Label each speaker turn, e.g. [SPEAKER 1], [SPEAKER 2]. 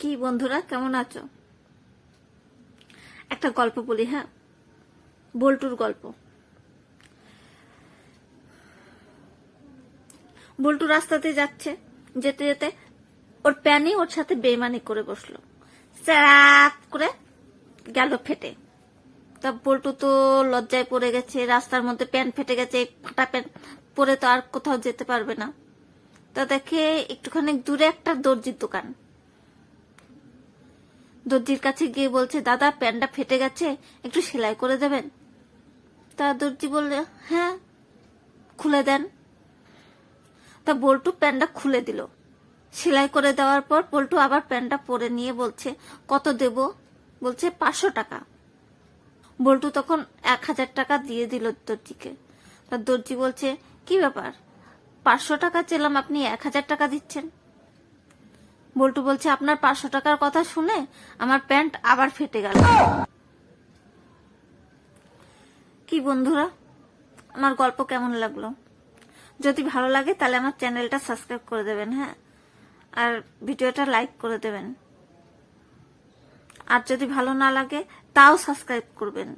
[SPEAKER 1] কি বন্ধুরা, কেমন আছো? একটা গল্প বলি হ্যাঁ? বল্টুর গল্প। বল্টু রাস্তাতে যাচ্ছে, যেতে যেতে ওর প্যানি ওর সাথে বেমানি করে বসল। স্যারাত করে গেল ফেটে। তা বল্টু তো লজ্জায় পড়ে গেছে, রাস্তার মধ্যে প্যান্ট ফেটে গেছে, ফাটা প্যান্ট পরে তো আর কোথাও যেতে পারবে না। তা দেখে একটুখানি দূরে একটা দর্জির দোকান। দর্জির কাছে গিয়ে বলছে, দাদা, প্যান্টটা ফেটে গেছে, একটু সেলাই করে দেবেন? তা দর্জি বললে হ্যাঁ খুলে দেন। তা বল্টু প্যান্টটা খুলে দিল। সেলাই করে দেওয়ার পর পল্টু আবার প্যান্টটা পরে নিয়ে বলছে, কত দেব? বলছে, পাঁচশো টাকা। বল্টু তখন এক হাজার টাকা দিয়ে দিল দর্জিকে। তা দর্জি বলছে, কি ব্যাপার? পাঁচশো টাকা চেলাম, আপনি এক হাজার টাকা দিচ্ছেন? বল্টু বলছে, আপনার পাঁচশো টাকার কথা শুনে আমার প্যান্ট আবার ফেটে গেল। কি বন্ধুরা, আমার গল্প কেমন লাগল? যদি ভালো লাগে তাহলে আমার চ্যানেলটা সাবস্ক্রাইব করে দেবেন হ্যাঁ? আর ভিডিওটা লাইক করে দেবেন। আর যদি ভালো না লাগে তাও সাবস্ক্রাইব করবেন।